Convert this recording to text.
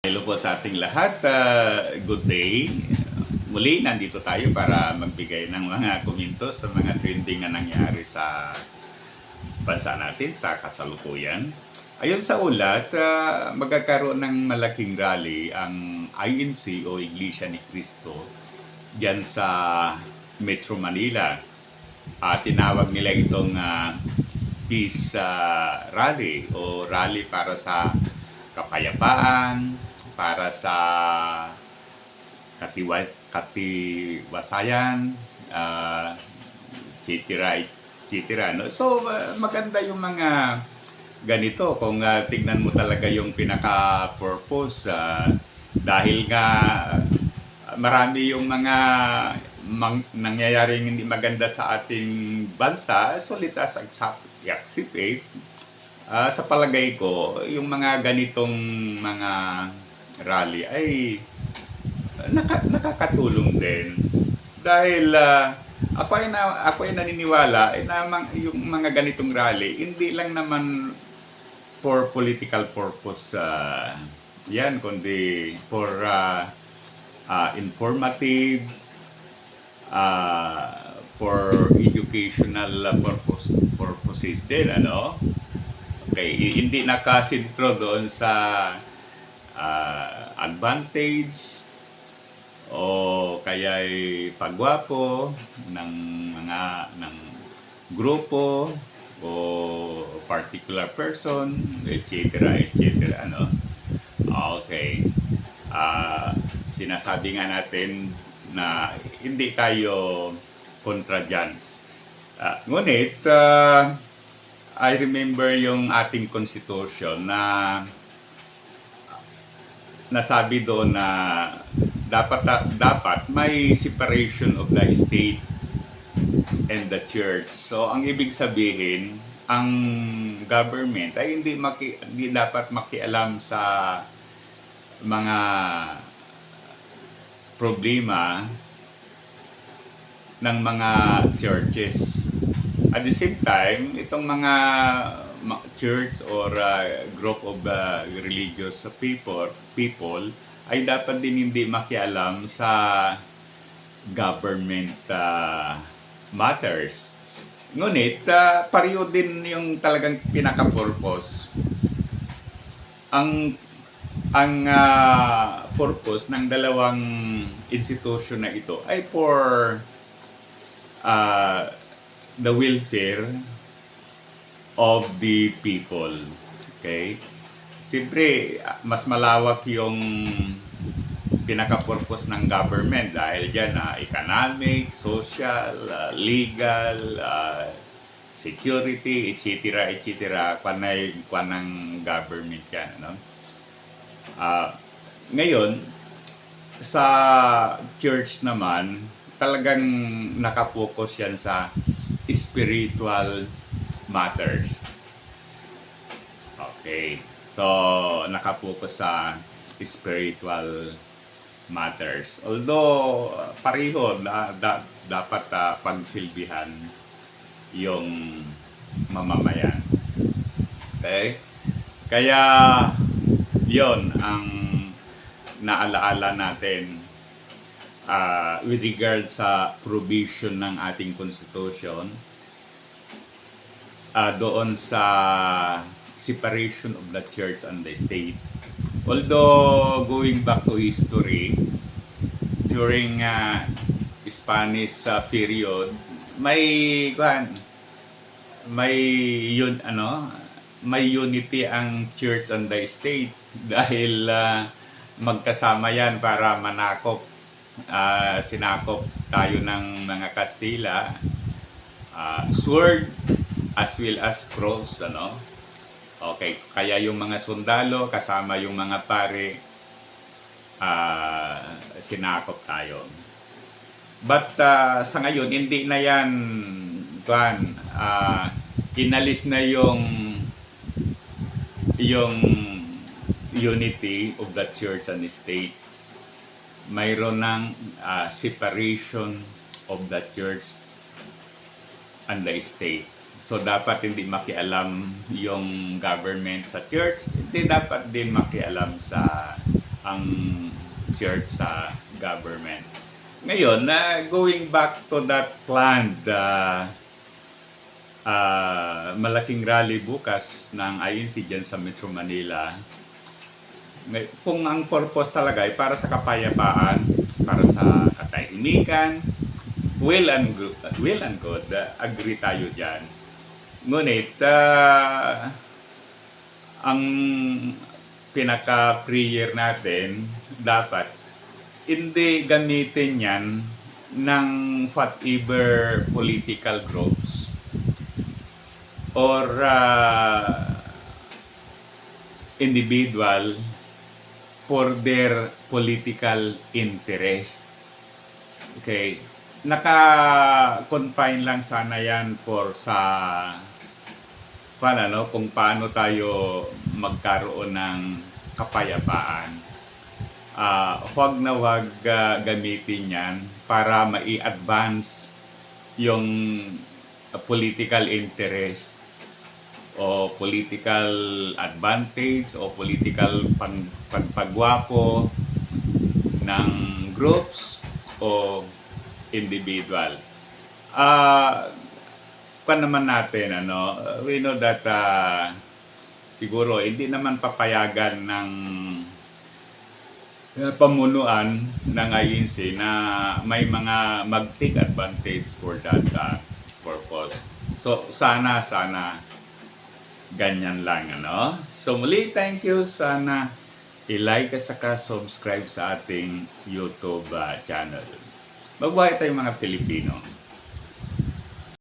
Hello po sa ating lahat. Uh, good day. Muli, nandito tayo para magbigay ng mga komento sa mga trending na nangyari sa bansa natin sa kasalukuyan. Ayon sa ulat, uh, magkakaroon ng malaking rally ang INC o Iglesia ni Cristo diyan sa Metro Manila. Uh, tinawag nila itong uh, peace uh, rally o rally para sa kapayapaan, para sa katiwa, katiwasayan, uh, chitira, chitira. No? So, uh, maganda yung mga ganito kung uh, tignan mo talaga yung pinaka-purpose uh, dahil nga marami yung mga mang, nangyayaring hindi maganda sa ating bansa, so let us accept. Uh, sa palagay ko, yung mga ganitong mga rally ay naka, nakakatulong din. Dahil uh, ako ay na, ako ay naniniwala eh, na yung mga ganitong rally hindi lang naman for political purpose uh, yan kundi for uh, uh, informative uh, for educational purpose purposes din ano okay hindi nakasintro doon sa uh, advantage o kaya pagwapo ng mga ng grupo o particular person etc etc ano? Okay. Uh, sinasabi nga natin na hindi tayo kontra dyan. Uh, ngunit uh, I remember yung ating constitution na nasabi doon na dapat dapat may separation of the state and the church. So ang ibig sabihin, ang government ay hindi maki, hindi dapat makialam sa mga problema ng mga churches. At the same time, itong mga church or uh, group of uh, religious people people ay dapat din hindi makialam sa government uh, matters. Ngunit, uh, pareho din yung talagang pinaka-purpose. Ang ang uh, purpose ng dalawang institution na ito ay for uh, the welfare of the people. Okay? Siyempre, mas malawak yung pinaka-purpose ng government dahil dyan na uh, economic, social, uh, legal, uh, security, etc. etc. Panay kwan ng government yan. No? Uh, ngayon, sa church naman, talagang nakapokus yan sa spiritual matters. Okay. So, nakapokus sa spiritual matters. Although, pareho na da, dapat uh, pagsilbihan yung mamamayan. Okay? Kaya, yon ang naalaala natin uh, with regard sa provision ng ating constitution uh, doon sa separation of the church and the state. Although going back to history, during uh, Spanish uh, period, may kuan may yun ano may unity ang church and the state dahil uh, magkasama yan para manakop uh, sinakop tayo ng mga Kastila uh, sword as well as cross ano? Okay kaya yung mga sundalo kasama yung mga pare uh, sinakop tayo. But uh, sa ngayon hindi na yan kuan uh, inalis na yung yung unity of the church and state. Mayroon ng uh, separation of the church and the state So dapat hindi makialam yung government sa church, hindi dapat din makialam sa ang church sa government. Ngayon, na going back to that planned uh, uh, malaking rally bukas ng INC dyan sa Metro Manila, kung ang purpose talaga ay para sa kapayapaan, para sa katahimikan, well and good, well and good uh, agree tayo dyan. Ngunit, uh, ang pinaka-prayer natin, dapat hindi gamitin yan ng whatever political groups or uh, individual for their political interest. Okay. Naka-confine lang sana yan for sa paano, no? kung paano tayo magkaroon ng kapayapaan. Ah, huwag na huwag ah, gamitin yan para mai-advance yung political interest o political advantage o political pang, pagpagwapo ng groups o individual. Ah, pa naman natin ano, we know that ah, siguro hindi naman papayagan ng uh, pamunuan ng INC na may mga mag-take advantage for that uh, purpose. So sana sana ganyan lang ano. So muli thank you sana i-like at saka subscribe sa ating YouTube uh, channel. Mabuhay tayong mga Pilipino.